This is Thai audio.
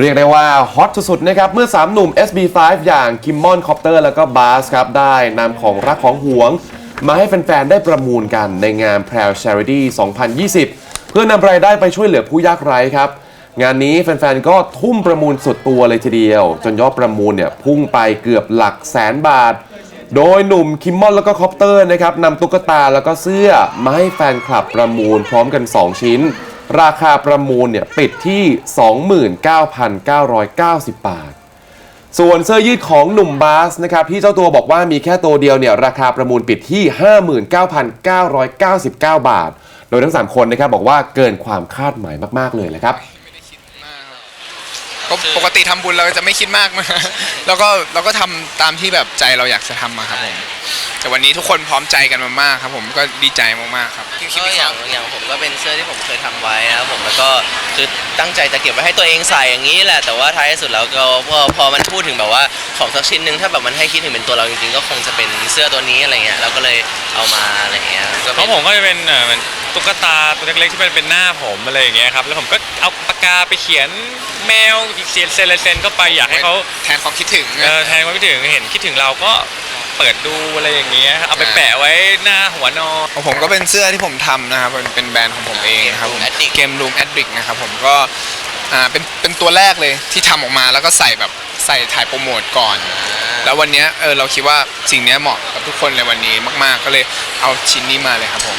เรียกได้ว่าฮอตสุดๆนะครับ เมื่อ 3 หนุ่ม SB5 อย่างคิมมอนคอปเตอร์แล้วก็บาสครับ ได้นำของรักของหวง มาให้แฟนๆ ได้ประมูลกันในงาน p r a l Charity 2020 เพื่อนำรายได้ไปช่วยเหลือผู้ยากไร้ครับ งานนี้แฟนๆ ก็ทุ่มประมูลสุดตัวเลยทีเดียว จนยอดประมูลเนี่ยพุ่งไปเกือบหลักแสนบาท โดยหนุ่มคิมมอนแล้วก็คอปเตอร์นะครับนำตุ๊กตาแล้วก็เสื้อมาให้แฟนคลับประมูลพร้อมกัน 2 ชิ้น ราคาประมูลเนี่ยปิดที่ 29,990 บาท ส่วนเสื้อยืดของหนุ่มบาสนะครับที่เจ้าตัวบอกว่ามีแค่ตัวเดียวเนี่ยราคาประมูลปิดที่ 59,999 บาท โดยทั้ง 3 คนนะครับบอกว่าเกินความคาดหมายมาก ๆ เลยนะครับ ก็ปกติทำบุญเราจะไม่คิดมากมากแล้วก็เราก็ทำตามที่แบบใจเราอยากจะทำมาครับผมแต่วันนี้ทุกคนพร้อมใจกันมามากครับผมก็ดีใจมากๆครับคิดก็ไม่ออย่าองกอย่างผมก็เป็นเสื้อที่ผมเคยทำไว้นะครับผมแล้วก็คือตั้งใจจะเก็บไว้ให้ตัวเองใส่อย่างนี้แหละแต่ว่าท้ายที่สุดแล้วก็พอพอมันพูดถึงแบบว่าของสักชิ้นหนึ่งถ้าแบบมันให้คิดถึงเป็นตัวเราจริงๆก็คงจะเป็นเสื้อตัวนี้อะไรเงี้ยเราก็เลยเอามาอะไรเงี้ยก็ขเป็องนผมก็จะเป็นเอ่อเหมือน ตุ๊กตาตัวเล็กๆที่เป็นเป็นหน้าผมอะไรอย่างเงี้ยครับแล้วผมก็เอาปากกาไปเขียนแมวอีกเขียนเซนลายเซนเข้าไปอยากให้เขาแทนความคิดถึงเออแทนความคิดถึงเห็นคิดถึงเราก็เปิดดูอะไรอย่างเงี้ยครับเอาไปแปะไว้หน้าหัวนอนของผมก็เป็นเสื้อที่ผมทำนะครับเป็นเป็นแบรนด์ของผมเองนะครับผม Addict เกมรูมแอดดิกนะครับผมก็อ่าเป็นเป็นตัวแรกเลยที่ทำออกมาแล้วก็ใส่แบบใส่ถ่ายโปรโมทก่อน แล้ววันเนี้ยเออเราคิดว่าสิ่งเนี้ยเหมาะกับทุกคนในวันนี้มาก ๆ ก็เลยเอาชิ้นนี้มาเลยครับผม